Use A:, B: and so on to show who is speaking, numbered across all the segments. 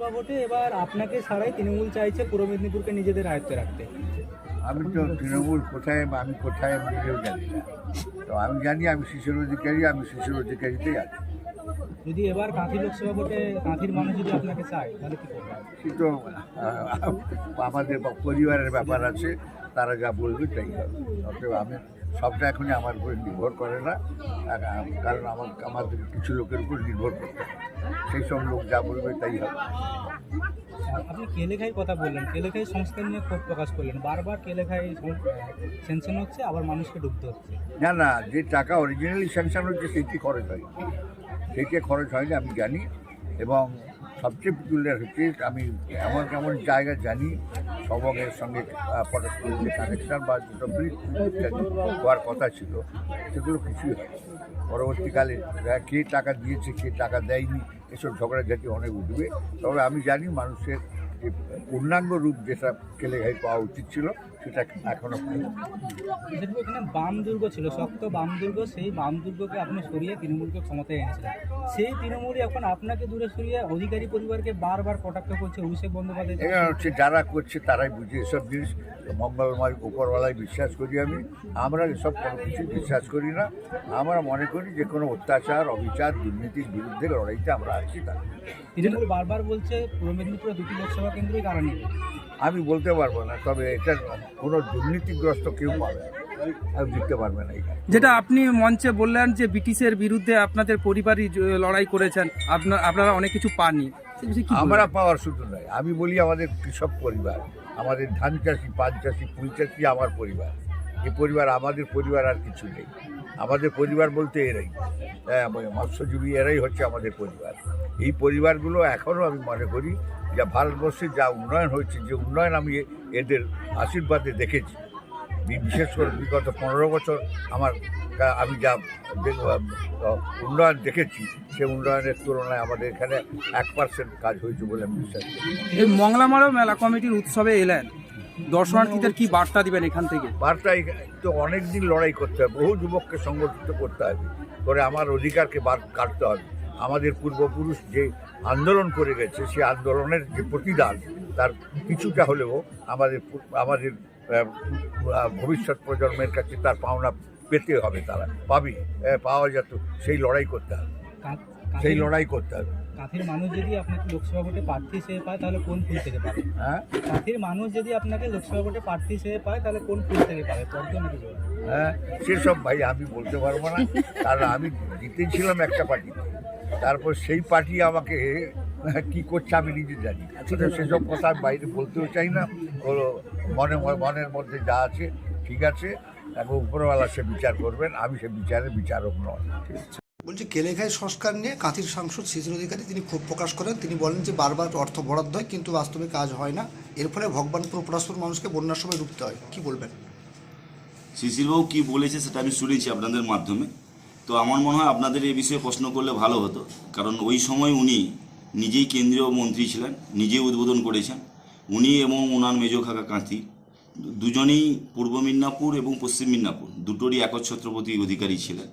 A: ভোটে এবার আপনাকে ছাড়াই তৃণমূল চাইছে পূর্ব মেদিনীপুরকে নিজেদের আয়ত্তে রাখতে।
B: আমি তো তৃণমূল কোথায় বা আমি কোথায় আমি নিজেও জানি না। তো আমি জানি আমি শিশুর অধিকারী আমি শিশুর অধিকারীতেই আছি।
A: যদি এবার কাঁথি লোকসভা ভোটে কাঁথির মানুষ যদি আপনাকে চায় তাহলে কি করবেন?
B: আমাদের পরিবারের ব্যাপার আছে তারা যা বলবে তাই হবে। অতএব আমি সবটা এখনই আমার উপর নির্ভর করে না। কারণ আমার আমাদের কিছু লোকের উপর নির্ভর করতে সেই সব লোক যা বলবে তাই হবে।
A: আপনি কেলেখাই কথা বললেন। কেলেখাই সংস্কার নিয়ে ক্ষোভ প্রকাশ করলেন। বারবার কেলেখাই সেনশন হচ্ছে আবার মানুষকে ডুবতে হচ্ছে।
B: না না যে টাকা অরিজিনালি স্যাংশন হচ্ছে সেইটি খরচ হয় সেইটি খরচ হয়নি আমি জানি। এবং সবচেয়ে পিকুলিয়ার হচ্ছে আমি এমন কেমন জায়গা জানি সবকের সঙ্গে পরস্পর যে কানেকশন বা দুটো ব্রিজ ইত্যাদি হওয়ার কথা ছিল, সেগুলো কিছুই হয় পরবর্তীকালে কে টাকা দিয়েছে, কে টাকা দেয়নি, এসব ঝগড়াঝাটি অনেক উঠবে। তবে আমি জানি মানুষের যে পূর্ণাঙ্গ রূপ যেটা কেলেঘাই পাওয়া উচিত ছিল সেটা
A: যেটুকু এখানে বাম দুর্গ ছিল শক্ত বাম দুর্গ সেই বাম দুর্গকে আপনি সরিয়ে তৃণমূলকে ক্ষমতায় এনেছিলেন। সেই তৃণমূলই এখন আপনাকে দূরে সরিয়ে অধিকারী পরিবারকে বারবার কটাক্ষ করছে অভিষেক বন্দ্যোপাধ্যায়।
B: হচ্ছে যারা করছে তারাই বুঝে এসব জিনিস। মঙ্গলময় উপরওয়ালায় বিশ্বাস করি আমি। আমরা এসব কোনো কিছু বিশ্বাস করি না। আমরা মনে করি যে কোনো অত্যাচার অবিচার দুর্নীতির বিরুদ্ধে লড়াইতে আমরা আছি তা।
A: তৃণমূল বারবার বলছে পূর্ব মেদিনীপুরে দুটি লোকসভা কেন্দ্রই কারণ
B: আমি বলতে পারব না তবে এটা কোনো দুর্নীতিগ্রস্ত কেউ পাবে জিততে পারবে না
C: যেটা আপনি মঞ্চে বললেন যে ব্রিটিশের বিরুদ্ধে আপনাদের পরিবারই লড়াই করেছেন আপনার আপনারা অনেক কিছু পাননি। বলবেন?
B: আমরা পাওয়ার শুধু নয় আমি বলি আমাদের কৃষক পরিবার আমাদের ধান চাষি পান চাষি ফুল চাষি আমার পরিবার। এই পরিবার আমাদের পরিবার আর কিছু নেই। আমাদের পরিবার বলতে এরাই। হ্যাঁ, মৎস্যজীবী এরাই হচ্ছে আমাদের পরিবার। এই পরিবারগুলো এখনও আমি মনে করি যা ভারতবর্ষে যা উন্নয়ন হয়েছে যে উন্নয়ন আমি এদের আশীর্বাদে দেখেছি। বিশেষ করে বিগত পনেরো বছর আমার আমি যা উন্নয়ন দেখেছি সে উন্নয়নের তুলনায় আমাদের এখানে এক পার্সেন্ট কাজ হয়েছে বলে আমি বিশ্বাস করি।
C: এই মেলা কমিটির উৎসবে এলেন। দর্শনার্থীদের কি বার্তা দিবেন এখান থেকে?
B: বার্তা তো অনেক দিন লড়াই করতে হবে বহু যুবককে সংগঠিত করতে হবে। করে আমার অধিকারকে বার কাটতে হবে। আমাদের পূর্বপুরুষ যে আন্দোলন করে গেছে সেই আন্দোলনের যে প্রতিদান তার কিছুটা হলেও আমাদের আমাদের ভবিষ্যৎ প্রজন্মের কাছে তার পাওনা পেতে হবে তারা পাবি পাওয়া যেত সেই লড়াই করতে হবে। সেই লড়াই করতে হবে।
A: কাঁথির মানুষ যদি আপনাকে লোকসভা ভোটে প্রার্থী হিসেবে পায় তাহলে কোন ফুল থেকে পাবে?
B: হ্যাঁ?
A: কাঁথির মানুষ যদি আপনাকে লোকসভা ভোটে প্রার্থী হিসেবে পায় তাহলে কোন ফুল থেকে পাবে? পদ্ম নাকি
B: হ্যাঁ সেসব ভাই আমি বলতে পারব না। কারণ আমি জিতেছিলাম একটা পার্টিতে। তারপর সেই পার্টি আমাকে কি করছে আমি নিজে জানি। সেসব কথা আমি বাইরে বলতেও চাই না। হলো মনে মনের মধ্যে যা আছে ঠিক আছে। এবং উপরওয়ালা সে বিচার করবেন আমি সে বিচারের বিচারক নয়।
D: বলছি কেলেখায় সংস্কার নিয়ে কাঁথির সাংসদ শিশির অধিকারী তিনি ক্ষোভ প্রকাশ করেন। তিনি বলেন যে বারবার অর্থ বরাদ্দ হয় কিন্তু বাস্তবে কাজ হয় না। এর ফলে ভগবানপুর পরস্পর মানুষকে বন্যার সময় রুখতে হয়। কি বলবেন?
E: শিশিরবাবু কি বলেছে সেটা আমি শুনেছি আপনাদের মাধ্যমে। তো আমার মনে হয় আপনাদের এই বিষয়ে প্রশ্ন করলে ভালো হতো। কারণ ওই সময় উনি নিজেই কেন্দ্রীয় মন্ত্রী ছিলেন, নিজেই উদ্বোধন করেছেন। উনি এবং ওনার মেজো খাকা কাঁথি, দুজনেই পূর্ব মিদনাপুর এবং পশ্চিম মিদনাপুর, দুটোরই একচ্ছত্রপতি অধিকারী ছিলেন।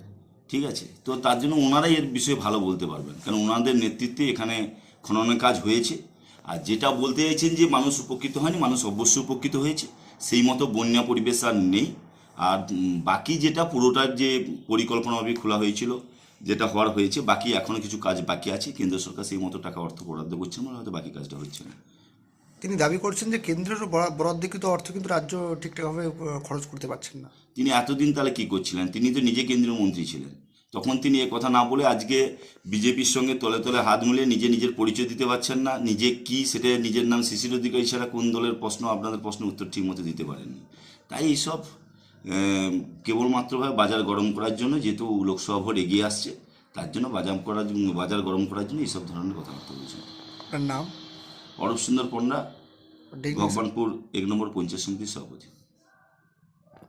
E: ঠিক আছে? তো তার জন্য ওনারাই এর বিষয়ে ভালো বলতে পারবেন। কারণ ওনাদের নেতৃত্বে এখানে খননের কাজ হয়েছে। আর যেটা বলতে চাইছেন যে মানুষ উপকৃত হয়নি, মানুষ অবশ্যই উপকৃত হয়েছে। সেই মতো বন্যা পরিবেশ আর নেই। আর বাকি যেটা পুরোটার যে পরিকল্পনাভাবে খোলা হয়েছিল যেটা হওয়ার হয়েছে বাকি এখনও কিছু কাজ বাকি আছে কেন্দ্র সরকার সেই মতো টাকা অর্থ বরাদ্দ করছে না হয়তো বাকি কাজটা হচ্ছে না।
D: তিনি দাবি করছেন যে কেন্দ্রের বরা- বরাদ্দকৃত অর্থ কিন্তু রাজ্য ঠিকঠাকভাবে খরচ করতে পারছেন না।
E: তিনি এতদিন তাহলে কি করছিলেন? তিনি তো নিজে কেন্দ্রীয় মন্ত্রী ছিলেন। তখন তিনি এ কথা না বলে আজকে বিজেপির সঙ্গে তলে তলে হাত মিলিয়ে নিজে নিজের পরিচয় দিতে পারছেন না। নিজে কি সেটা নিজের নাম শিশির অধিকারী ছাড়া কোন দলের প্রশ্ন আপনাদের প্রশ্নের উত্তর ঠিক মতো দিতে পারেননি। তাই এইসব কেবলমাত্রভাবে বাজার গরম করার জন্য যেহেতু লোকসভা ভোট এগিয়ে আসছে তার জন্য বাজার করার জন্য বাজার গরম করার জন্য এইসব ধরনের কথাবার্তা বলছেন
D: নাম?
E: অরূপ সুন্দর পণ্ডা ভগবানপুর এক নম্বর পঞ্চায়েত সমিতির সভাপতি।